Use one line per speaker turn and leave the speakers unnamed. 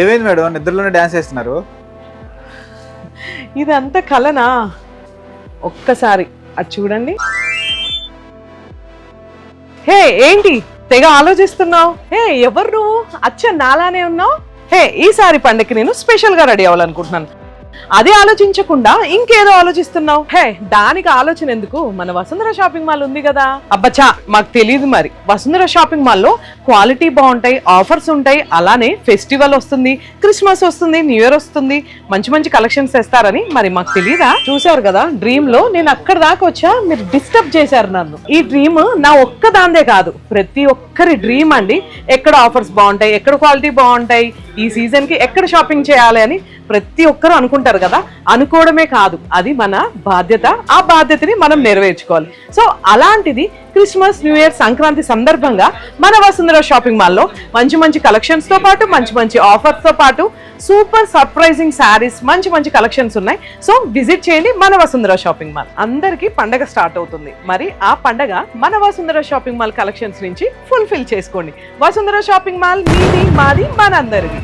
ఏమైంది మేడం? నిద్రలోనే డాన్స్ చేస్తున్నారు
ఇదంతా కలనా? ఒక్కసారి అది చూడండి. హే ఏంటి? తెగ ఆలోచిస్తున్నావు? హే ఎవరు నువ్వు? అచ్చ నాలానే ఉన్నావు? హే ఈసారి పండగకి నేను స్పెషల్గా రెడీ అవ్వాలనుకుంటున్నాను. అది ఆలోచించకుండా ఇంకేదో ఆలోచిస్తున్నావు. హే దానికి ఆలోచన ఎందుకు? మన వసుంధర షాపింగ్ మాల్ ఉంది కదా. అబ్బచ్చా మాకు తెలియదు మరి. వసుంధర షాపింగ్ మాల్లో క్వాలిటీ బాగుంటాయి ఆఫర్స్ ఉంటాయి అలానే ఫెస్టివల్ వస్తుంది క్రిస్మస్ వస్తుంది న్యూ ఇయర్ వస్తుంది మంచి మంచి కలెక్షన్స్ తెస్తారని మరి మాకు తెలియదా చూసారు కదా డ్రీమ్లో నేను అక్కడ దాకా వచ్చా మీరు డిస్టర్బ్ చేశారు నన్ను. ఈ డ్రీమ్ నా ఒక్క దాందే కాదు ప్రతి ఒక్కరి డ్రీమ్ అండి ఎక్కడ ఆఫర్స్ బాగుంటాయి ఎక్కడ క్వాలిటీ బాగుంటాయి ఈ సీజన్కి ఎక్కడ షాపింగ్ చేయాలి అని ప్రతి ఒక్కరు అనుకుంటారు కదా అనుకోవడమే కాదు అది మన బాధ్యత. ఆ బాధ్యతని మనం నెరవేర్చుకోవాలి. సో అలాంటిది క్రిస్మస్ న్యూ ఇయర్ సంక్రాంతి సందర్భంగా మన వసుంధర షాపింగ్ మాల్లో మంచి మంచి కలెక్షన్స్తో పాటు మంచి మంచి ఆఫర్స్తో పాటు సూపర్ సర్ప్రైజింగ్ శారీస్ మంచి మంచి కలెక్షన్స్ ఉన్నాయి. సో విజిట్ చేయండి మన వసుంధర షాపింగ్ మాల్. అందరికీ పండగ స్టార్ట్ అవుతుంది. మరి ఆ పండగ మన వసుంధర షాపింగ్ మాల్ కలెక్షన్స్ నుంచి ఫుల్ఫిల్ చేసుకోండి. వసుంధర షాపింగ్ మాల్ మీది మాది మనందరిది.